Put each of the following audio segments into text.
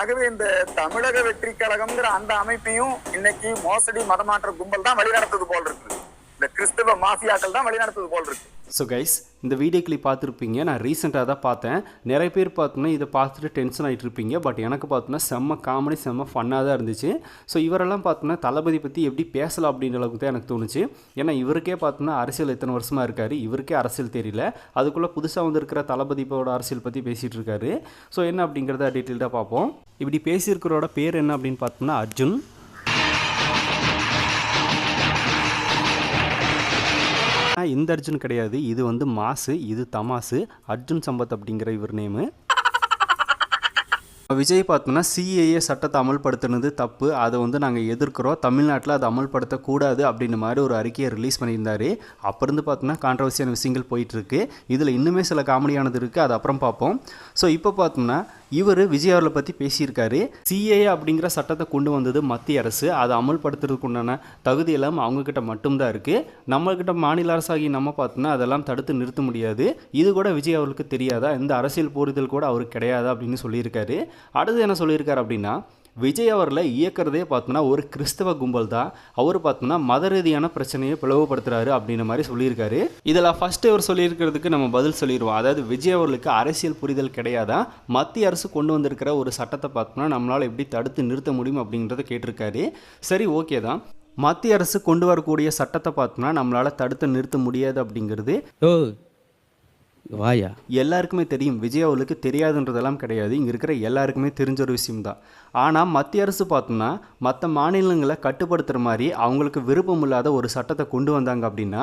ஆகவே இந்த தமிழக வெற்றி கழகம்ங்கிற அந்த அமைப்பையும் இன்னைக்கு மோசடி மதமாற்ற கும்பல் தான் வழிநடத்துது போல் இருக்கு. இந்த கிறிஸ்தவ மாஃபியாக்கள் தான் வழிநடத்துது போல் இருக்கு. ஸோ கைஸ் இந்த வீடியோ கிளிப் பார்த்துருப்பீங்க. நான் ரீசெண்டாக தான் பார்த்தேன். நிறைய பேர் பார்த்தோன்னா இதை பார்த்துட்டு டென்ஷன் ஆகிட்டு இருப்பீங்க பட் எனக்கு பார்த்தோன்னா செம்ம காமெடி செம்ம ஃபன்னாக தான் இருந்துச்சு. ஸோ இவரெல்லாம் பார்த்தோன்னா தளபதி பற்றி எப்படி பேசலாம் அப்படின்ற அளவுக்கு தான் எனக்கு தோணுச்சு. ஏன்னா இவருக்கே பார்த்தோன்னா அரசியல் எத்தனை வருஷமாக இருக்கார்? இவருக்கே அரசியல் தெரியல. அதுக்குள்ளே புதுசாக வந்திருக்கிற தளபதிப்போட அரசியல் பற்றி பேசிகிட்டு இருக்காரு. ஸோ என்ன அப்படிங்கிறத டீட்டெயில்டாக பார்ப்போம். இப்படி பேசியிருக்கிறோட பேர் என்ன அப்படின்னு பார்த்தோம்னா அர்ஜுன். ஆனால் இந்த அர்ஜுன் கிடையாது. இது வந்து மாசு இது தமாசு. அர்ஜுன் சம்பத் அப்படிங்கிற இவர் நேமு விஜய் பார்த்தோம்னா சிஏஏ சட்டத்தை அமல்படுத்தினது தப்பு. அதை வந்து நாங்கள் எதிர்க்கிறோம். தமிழ்நாட்டில் அதை அமல்படுத்தக்கூடாது அப்படின்ற மாதிரி ஒரு அறிக்கையை ரிலீஸ் பண்ணியிருந்தாரு. அப்போ இருந்து பார்த்தோம்னா கான்ட்ரவர்சியான விஷயங்கள் போயிட்டுருக்கு இதில் இன்னுமே சில காமெடியானது இருக்குது அது அப்புறம் பார்ப்போம். ஸோ இப்போ பார்த்தோம்னா இவர் விஜய் அவர்களை பற்றி பேசியிருக்காரு. சிஏஏ அப்படிங்கிற சட்டத்தை கொண்டு வந்தது மத்திய அரசு. அதை அமல்படுத்துறதுக்கு உண்டான தகுதி எல்லாம் அவங்கக்கிட்ட மட்டும்தான் இருக்குது நம்மக்கிட்ட மாநில அரசாகி நம்ம பார்த்தோம்னா அதெல்லாம் தடுத்து நிறுத்த முடியாது. இது கூட விஜய் அவர்களுக்கு தெரியாதா? இந்த அரசியல் போரிதல் கூட அவருக்கு கிடையாதா? அப்படின்னு சொல்லியிருக்காரு. அடுத்து என்ன சொல்லியிருக்காரு அப்படின்னா விஜய் அவரில் இயக்கிறதே பார்த்தோன்னா ஒரு கிறிஸ்தவ கும்பல் தான் அவர் பார்த்தோன்னா மத ரீதியான பிரச்சனையை பிளவுபடுத்துறாரு அப்படின்ற மாதிரி சொல்லியிருக்காரு. இதில் ஃபர்ஸ்ட் அவர் சொல்லியிருக்கிறதுக்கு நம்ம பதில் சொல்லிடுவோம். அதாவது விஜய் அவர்களுக்கு அரசியல் புரிதல் கிடையாதான் மத்திய அரசு கொண்டு வந்திருக்கிற ஒரு சட்டத்தை பார்த்தோம்னா நம்மளால் எப்படி தடுத்து நிறுத்த முடியும் அப்படின்றத கேட்டிருக்காரு. சரி ஓகே தான். மத்திய அரசு கொண்டு வரக்கூடிய சட்டத்தை பார்த்தோம்னா நம்மளால் தடுத்து நிறுத்த முடியாது அப்படிங்கிறது. ஓ வாயா? எல்லாருக்குமே தெரியும். விஜய் அவர்களுக்கு தெரியாதுன்றதெல்லாம் கிடையாது. இங்கே இருக்கிற எல்லாருக்குமே தெரிஞ்ச ஒரு விஷயம்தான். ஆனால் மத்திய அரசு பார்த்தோம்னா மற்ற மாநிலங்களை கட்டுப்படுத்துகிற மாதிரி அவங்களுக்கு விருப்பம் இல்லாத ஒரு சட்டத்தை கொண்டு வந்தாங்க அப்படின்னா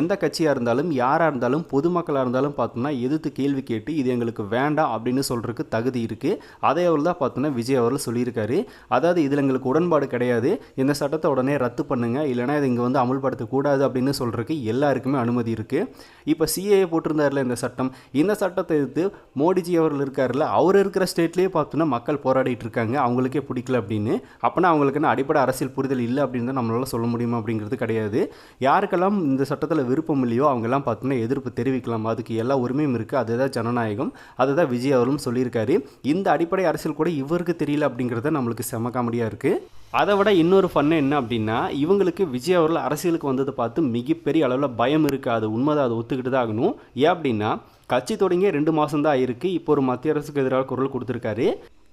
எந்த கட்சியாக இருந்தாலும் யாராக இருந்தாலும் பொதுமக்களாக இருந்தாலும் பார்த்தோம்னா எதிர்த்து கேள்வி கேட்டு இது எங்களுக்கு வேண்டாம் அப்படின்னு சொல்கிறதுக்கு தகுதி இருக்குது அதே அவர் தான் பார்த்தோன்னா விஜய் அவர்கள் சொல்லியிருக்காரு. அதாவது இதில் எங்களுக்கு உடன்பாடு கிடையாது. இந்த சட்டத்தை உடனே ரத்து பண்ணுங்கள் இல்லைனா இது இங்கே வந்து அமல்படுத்தக்கூடாது அப்படின்னு சொல்கிறதுக்கு எல்லாருக்குமே அனுமதி இருக்குது இப்போ சிஏஏ போட்டிருந்தார்ல இந்த சட்டம். இந்த சட்டத்தை எதிர்த்து மோடிஜி அவர்கள் இருக்கார்ல அவர் இருக்கிற ஸ்டேட்லேயே பார்த்தோன்னா மக்கள் போராடிட்டு இருக்காங்க. அவங்களுக்கே பிடிக்கல அப்படின்னு. அப்போனா அவங்களுக்குன்னு அடிப்படை அரசியல் புரிதல் இல்லை அப்படின்னு தான் நம்மளால சொல்ல முடியுமா அப்படிங்கிறது கிடையாது. யாருக்கெல்லாம் இந்த சட்டத்தில் விருப்பம் இல்லையோ அவங்கெல்லாம் பார்த்தோன்னா எதிர்ப்பு தெரிவிக்கலாம். அதுக்கு எல்லா உரிமையும் இருக்குது அதுதான் ஜனநாயகம். அதுதான் விஜய் அவர்களும் சொல்லியிருக்காரு. இந்த அடிப்படை அரசியல் கூட இவருக்கு தெரியல அப்படிங்கிறத நம்மளுக்கு செம காமெடியாக இருக்குது அதை விட இன்னொரு ஃபன்னு என்ன அப்படின்னா இவங்களுக்கு விஜய் அவர்கள் அரசியலுக்கு வந்ததை பார்த்து மிகப்பெரிய அளவில் பயம் இருக்குது அது உண்மைதான் அதை ஒத்துக்கிட்டு தான் ஆகணும். ஏன் அப்படின்னா கட்சி தொடங்கி ரெண்டு மாதம் தான் ஆயிருக்கு. இப்போ ஒரு மத்திய அரசுக்கு எதிராக குரல் கொடுத்துருக்காரு.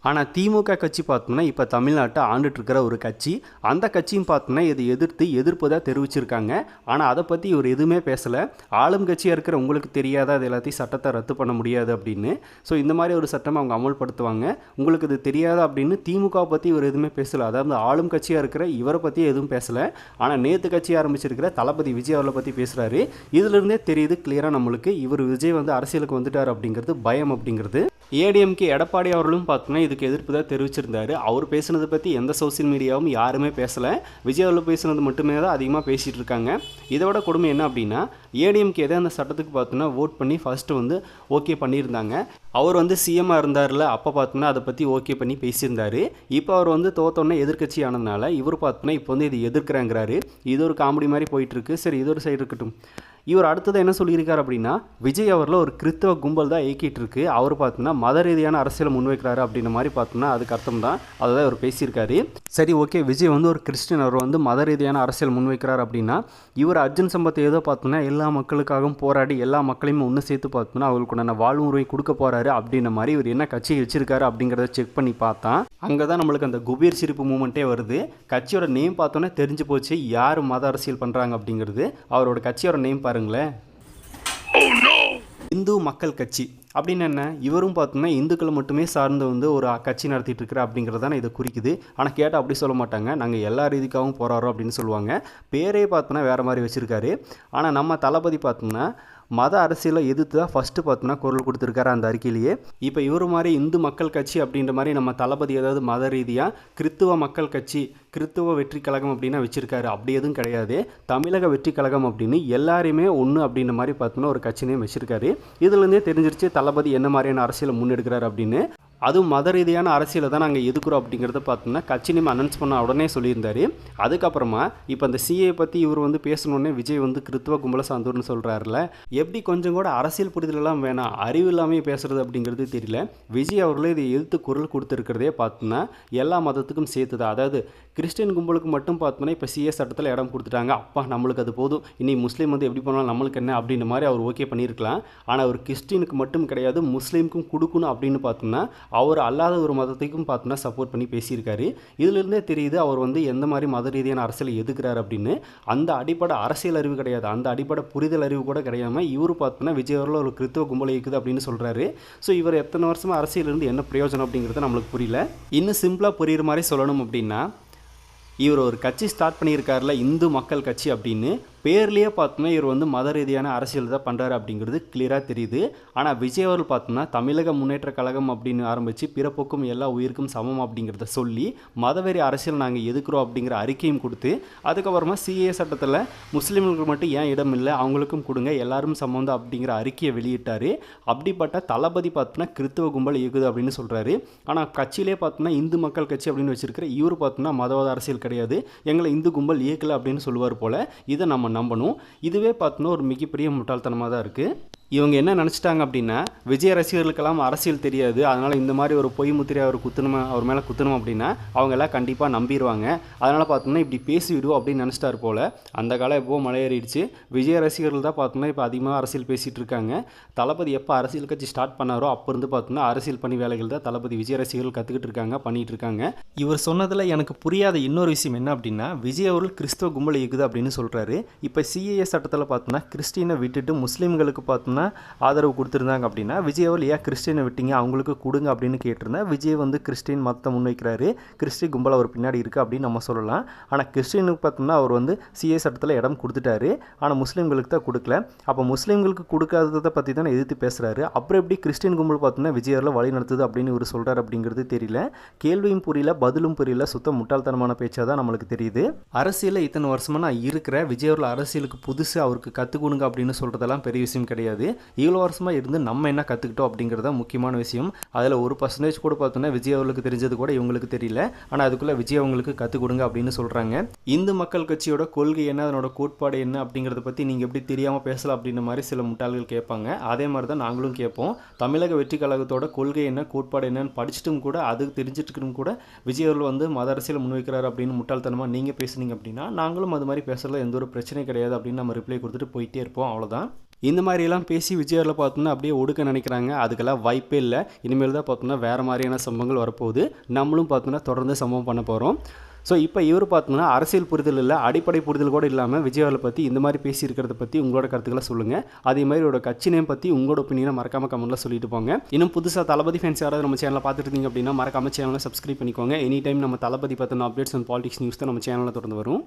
ஆனால் திமுக கட்சி பார்த்தோம்னா இப்போ தமிழ்நாட்டை ஆண்டுட்டுருக்கிற ஒரு கட்சி. அந்த கட்சியும் பார்த்தோம்னா இதை எதிர்த்து எதிர்ப்பு தெரிவிச்சிருக்காங்க. ஆனால் அதை பற்றி இவர் எதுவுமே பேசலை. ஆளும் கட்சியாக இருக்கிற உங்களுக்கு தெரியாத? அது எல்லாத்தையும் சட்டத்தை ரத்து பண்ண முடியாது அப்படின்னு. ஸோ இந்த மாதிரி ஒரு சட்டம் அவங்க அமல்படுத்துவாங்க. உங்களுக்கு இது தெரியாதா அப்படின்னு திமுக பற்றி இவர் எதுவுமே பேசலை. அதாவது ஆளும் கட்சியாக இருக்கிற இவரை பற்றி எதுவும் பேசலை. ஆனால் நேற்று கட்சி ஆரம்பிச்சிருக்கிற தளபதி விஜய் அவர்களை பற்றி பேசுகிறாரு இதிலிருந்தே தெரியுது கிளியராக நம்மளுக்கு. இவர் விஜய் வந்து அரசியலுக்கு வந்துட்டார் அப்படிங்கிறது பயம் அப்படிங்கிறது. ஏடிஎம்கே எடப்பாடி அவர்களும் பார்த்தோன்னா இதுக்கு எதிர்ப்பு தான் தெரிவிச்சிருந்தாரு. அவர் பேசுனதை பற்றி எந்த சோசியல் மீடியாவும் யாருமே பேசலை. விஜய் அவர்கள் பேசுனது மட்டுமே தான் அதிகமாக பேசிகிட்டு இருக்காங்க. இதோட கொடுமை என்ன அப்படின்னா ஏடிஎம்கே தான் அந்த சட்டத்துக்கு பார்த்தோன்னா ஓட் பண்ணி ஃபஸ்ட்டு வந்து ஓகே பண்ணியிருந்தாங்க. அவர் வந்து சிஎம்மாக இருந்தார்ல அப்போ பார்த்தோன்னா அதை பற்றி ஓகே பண்ணி பேசியிருந்தாரு. இப்போ அவர் வந்து தோத்தோன்னே எதிர்க்கட்சி ஆனதுனால இவர் பார்த்தோன்னா இப்போ வந்து இது எதிர்க்கிறாங்கிறாரு. இது ஒரு காமெடி மாதிரி போயிட்டுருக்கு சரி இது ஒரு சைடு இருக்கட்டும். இவர் அடுத்தது என்ன சொல்லியிருக்காரு அப்படின்னா விஜய் அவரில் ஒரு கிறிஸ்தவ கும்பல் தான் இயக்கிட்டு இருக்கு அவர் பார்த்தோன்னா மத ரீதியான அரசியலை முன்வைக்கிறாரு அப்படின்ற மாதிரி பார்த்தோம்னா அதுக்கு அர்த்தம் தான் அதை தான் அவர் பேசியிருக்காரு. சரி ஓகே விஜய் வந்து ஒரு கிறிஸ்டின் அவர் வந்து மத ரீதியான அரசியல் முன்வைக்கிறார் அப்படின்னா இவர் அர்ஜுன் சம்பத்தை ஏதோ பார்த்தோன்னா எல்லா மக்களுக்காகவும் போராடி எல்லா மக்களையும் ஒன்று சேர்த்து பார்த்தோன்னா அவங்களுக்குண்டான வாழ்வுமுறை கொடுக்க போறாரு அப்படின்ற மாதிரி இவர் என்ன கட்சி வச்சிருக்காரு அப்படிங்கிறத செக் பண்ணி பார்த்தா அங்கே தான் நம்மளுக்கு அந்த குபீர் சிரிப்பு மூமெண்ட்டே வருது. கட்சியோட நேம் பார்த்தோன்னே தெரிஞ்சு போச்சு யார் மத அரசியல் பண்ணுறாங்க அப்படிங்கிறது. அவரோட கட்சியோட நேம் பாருங்களேன். இந்து மக்கள் கட்சி. அப்படின்னு என்ன? இவரும் பார்த்தோம்னா இந்துக்களை மட்டுமே சார்ந்து வந்து ஒரு கட்சி நடத்திட்டு இருக்கிற அப்படிங்கிறது தானே இதை குறிக்குது. ஆனால் கேட்டால் அப்படி சொல்ல மாட்டாங்க. நாங்கள் எல்லா ரீதிக்காகவும் போகிறாரோ அப்படின்னு சொல்லுவாங்க. பேரே பார்த்தோன்னா வேறு மாதிரி வச்சுருக்காரு. ஆனால் நம்ம தளபதி பார்த்தோம்னா மத அரசியலை எதிர்த்து தான் ஃபஸ்ட்டு பார்த்தோன்னா குரல் கொடுத்துருக்காரு அந்த அறிக்கையிலேயே. இப்போ இவர் மாதிரி இந்து மக்கள் கட்சி அப்படின்ற மாதிரி நம்ம தளபதி ஏதாவது மத ரீதியாக கிறித்துவ மக்கள் கட்சி கிறித்துவ வெற்றி கழகம் அப்படின்னா வச்சுருக்காரு. அப்படி எதுவும் கிடையாது. தமிழக வெற்றி கழகம் அப்படின்னு எல்லாரையுமே ஒன்று அப்படின்ற மாதிரி பார்த்தோம்னா ஒரு கட்சினையும் வச்சுருக்காரு. இதுலேருந்தே தெரிஞ்சிருச்சு தளபதி என்ன மாதிரியான அரசியலை முன்னெடுக்கிறாரு அப்படின்னு. அதுவும் மத ரீதியான அரசியலை தான் நாங்கள் எதுக்குறோம் அப்படிங்கிறத பார்த்தோம்னா கட்சி நேம் அனௌன்ஸ் பண்ண உடனே சொல்லியிருந்தார். அதுக்கப்புறமா இப்போ அந்த சிஏ பற்றி இவர் வந்து பேசணுன்னே விஜய் வந்து கிறித்துவ கும்பல சார்ந்தோர்னு சொல்கிறாருல எப்படி கொஞ்சம் கூட அரசியல் புரிதலெல்லாம் வேணாம் அறிவு இல்லாமல் பேசுகிறது அப்படிங்கிறது தெரியல. விஜய் அவர்களே இதை எதிர்த்து குரல் கொடுத்துருக்கிறதே பார்த்தோன்னா எல்லா மதத்துக்கும் சேர்த்து தான் அதாவது கிறிஸ்டின் கும்பலுக்கு மட்டும் பார்த்தோன்னா இப்போ சிஏ சட்டத்தில் இடம் கொடுத்துட்டாங்க. அப்பா நம்மளுக்கு அது போதும். இனி முஸ்லீம் வந்து எப்படி பண்ணாலும் நம்மளுக்கு என்ன அப்படின்ற மாதிரி அவர் ஓகே பண்ணியிருக்கலாம். ஆனால் அவர் கிறிஸ்டினுக்கு மட்டும் கிடையாது முஸ்லீமுக்கும் கொடுக்கணும் அப்படின்னு பார்த்தோம்னா அவர் அல்லாத ஒரு மதத்துக்கும் பார்த்தோன்னா சப்போர்ட் பண்ணி பேசியிருக்காரு. இதிலிருந்தே தெரியுது அவர் வந்து எந்த மாதிரி மத ரீதியான அரசியலை எதுக்குறாரு அப்படின்னு. அந்த அடிப்படை அரசியல் அறிவு கிடையாது. அந்த அடிப்படை புரிதல் அறிவு கூட கிடையாம இவர் பார்த்தோன்னா விஜய் அவர்கள் ஒரு கிறித்துவ கும்பல் இருக்குது அப்படின்னு சொல்கிறாரு ஸோ இவர் எத்தனை வருஷமா அரசியலிருந்து என்ன பிரயோஜனம் அப்படிங்கிறது நம்மளுக்கு புரியல. இன்னும் சிம்பிளாக புரியுற மாதிரி சொல்லணும் அப்படின்னா இவர் ஒரு கட்சி ஸ்டார்ட் பண்ணியிருக்காருல இந்து மக்கள் கட்சி அப்படின்னு. பேர்லேயே பார்த்தோம்னா இவர் வந்து மத ரீதியான அரசியல் தான் பண்ணுறாரு அப்படிங்கிறது கிளியராக தெரியுது. ஆனால் விஜய் அவர்கள் பார்த்தோம்னா தமிழக முன்னேற்ற கழகம் அப்படின்னு ஆரம்பித்து பிறப்புக்கும் எல்லா உயிருக்கும் சமம் அப்படிங்கிறத சொல்லி மதவெறி அரசியல் நாங்கள் எதுக்குறோம் அப்படிங்கிற அறிக்கையும் கொடுத்து அதுக்கப்புறமா சிஏ சட்டத்தில் முஸ்லீம்களுக்கு மட்டும் ஏன் இடம் இல்லை அவங்களுக்கும் கொடுங்க எல்லாரும் சமம் அப்படிங்கிற அறிக்கையை வெளியிட்டார். அப்படிப்பட்ட தளபதி பார்த்தோம்னா கிறித்துவ கும்பல் இயக்குது அப்படின்னு சொல்கிறாரு ஆனால் கட்சியிலே பார்த்தோம்னா இந்து மக்கள் கட்சி அப்படின்னு வச்சிருக்கிற இவர் பார்த்தோம்னா மதவாத அரசியல் கிடையாது. எங்களை இந்து கும்பல் இயக்கலை அப்படின்னு சொல்லுவார் போல் இதை நம்ம நம்பணும். இதுவே பார்த்தோன்னா ஒரு மிகப்பெரிய முட்டாள்தனமாக தான் இருக்குது இவங்க என்ன நினச்சிட்டாங்க அப்படின்னா விஜய் ரசிகர்களுக்கெல்லாம் அரசியல் தெரியாது அதனால் இந்த மாதிரி ஒரு பொய் முத்திரை அவர் குத்தணுமா அவர் மேலே குத்தணும் அப்படின்னா அவங்க எல்லாம் கண்டிப்பாக நம்பிடுவாங்க அதனால் பார்த்தோம்னா இப்படி பேசிவிடுவோம் அப்படின்னு நினச்சிட்டாரு போல். அந்த காலம் எப்போவும் மலையேறிடுச்சு. விஜய் ரசிகர்கள் தான் பார்த்தோம்னா இப்போ அதிகமாக அரசியல் பேசிகிட்டு இருக்காங்க. தளபதி எப்போ அரசியல் கட்சி ஸ்டார்ட் பண்ணாரோ அப்போ இருந்து பார்த்தோம்னா அரசியல் பணி வேலைகள் தான் தளபதி விஜய் ரசிகர்கள் கற்றுக்கிட்டு இருக்காங்க பண்ணிகிட்டு இருக்காங்க. இவர் சொன்னதில் எனக்கு புரியாத இன்னொரு விஷயம் என்ன அப்படின்னா விஜய் அவர்கள் கிறிஸ்துவ கும்பல் இயக்குது அப்படின்னு சொல்கிறாரு இப்போ சிஏஏ சட்டத்தில் பார்த்தோம்னா கிறிஸ்டினை விட்டுட்டு முஸ்லீம்களுக்கு பார்த்தோம்னா ஆதரவு கொடுத்துருந்தாங்க அப்படின்னா விஜய் ஏன் கிறிஸ்டினை விட்டீங்க அவங்களுக்கு கொடுங்க அப்படின்னு கேட்டிருந்தேன். விஜய் வந்து கிறிஸ்டின் மதத்தை முன்வைக்கிறாரு. கிறிஸ்டின் கும்பல் அவர் பின்னாடி இருக்குது அப்படின்னு நம்ம சொல்லலாம். ஆனால் கிறிஸ்டினுக்கு பார்த்தோம்னா அவர் வந்து சிஏ சட்டத்தில் இடம் கொடுத்துட்டாரு. ஆனால் முஸ்லீம்களுக்கு தான் கொடுக்கல. அப்போ முஸ்லீம்களுக்கு கொடுக்காததை பற்றி தான் எதிர்த்து பேசுகிறாரு அப்புறம் எப்படி கிறிஸ்டின் கும்பல் பார்த்தோம்னா விஜய் வழி நடத்துது அப்படின்னு இவர் சொல்கிறார் அப்படிங்கிறது தெரியல. கேள்வியும் புரியல பதிலும் புரியல. சுத்த முட்டாள்தனமான பேச்சாக தான் நம்மளுக்கு தெரியுது. அரசியலில் இத்தனை வருஷமாக நான் இருக்கிற விஜய் அரசியலுக்கு புதுசு அவருக்கு கற்றுக்கொடுங்க அப்படின்னு சொல்கிறதெல்லாம் பெரிய விஷயம் கிடையாது. இவ்வளோ வருஷமாக இருந்து நம்ம என்ன கற்றுக்கிட்டோம் அப்படிங்கிறது தான் முக்கியமான விஷயம். அதில் ஒரு பர்சன்டேஜ் கூட பார்த்தோன்னா விஜய் அவர்களுக்கு தெரிஞ்சது கூட இவங்களுக்கு தெரியல. ஆனால் அதுக்குள்ளே விஜய் அவங்களுக்கு கற்றுக் கொடுங்க அப்படின்னு சொல்கிறாங்க இந்து மக்கள் கட்சியோட கொள்கை என்ன அதனோட கோட்பாடு என்ன அப்படிங்கிறத பற்றி நீங்கள் எப்படி தெரியாமல் பேசலாம் அப்படின்ற மாதிரி சில முட்டாள்கள் கேட்பாங்க. அதே மாதிரி தான் நாங்களும் கேட்போம். தமிழக வெற்றி கழகத்தோட கொள்கை என்ன கோட்பாடு என்னன்னு படிச்சுட்டும் கூட அது தெரிஞ்சிட்டு கூட விஜய் அவர்கள் வந்து மத அரசியல் முன்வைக்கிறார் அப்படின்னு முட்டாள்தனமாக நீங்கள் பேசுனீங்க அப்படின்னா நாங்களும் அது மாதிரி பேசுறதுல எந்த ஒரு பிரச்சனையும் கிடையாது அப்படின்னு நம்ம ரிப்ளை கொடுத்துட்டு போயிட்டே இருப்போம். அவ்வளோதான் இந்த மாதிரியெல்லாம் பேசி விஜயாவில் பார்த்தோம்னா அப்படியே ஒடுக்க நினைக்கிறாங்க. அதுக்கெல்லாம் வாய்ப்பே இல்லை. இனிமேல் தான் பார்த்தோம்னா வேறு மாதிரியான சம்பவங்கள் வரப்போகுது. நம்மளும் பார்த்தோம்னா தொடர்ந்து சம்பவம் பண்ண போகிறோம் ஸோ இப்போ இவர் பார்த்தோம்னா அரசியல் புரிதல் இல்லை அடிப்படை புரிதல் கூட இல்லாமல் விஜயாவில் பற்றி இந்த மாதிரி பேசியிருக்கிறத பற்றி உங்களோட கருத்துக்களை சொல்லுங்கள் அதே மாதிரி இவரோட கட்சி நேம் பற்றி உங்களோட ஒப்பீனியனை மறக்காம கமெண்ட்டில் சொல்லிட்டு போங்க. இன்னும் புதுசாக தளபதி ஃபேன்ஸ் யாராவது நம்ம சேனலில் பார்த்துட்டு இருந்தீங்க அப்படின்னா மறக்காம சேனலை சப்ஸ்கிரைப் பண்ணிக்கோங்க. எனி டைம் நம்ம தளபதி பற்றின அப்டேட்ஸ் அண்ட் பாலிடிக்ஸ் நியூஸ் தான் நம்ம சேனலில் தொடர்ந்து வரும்.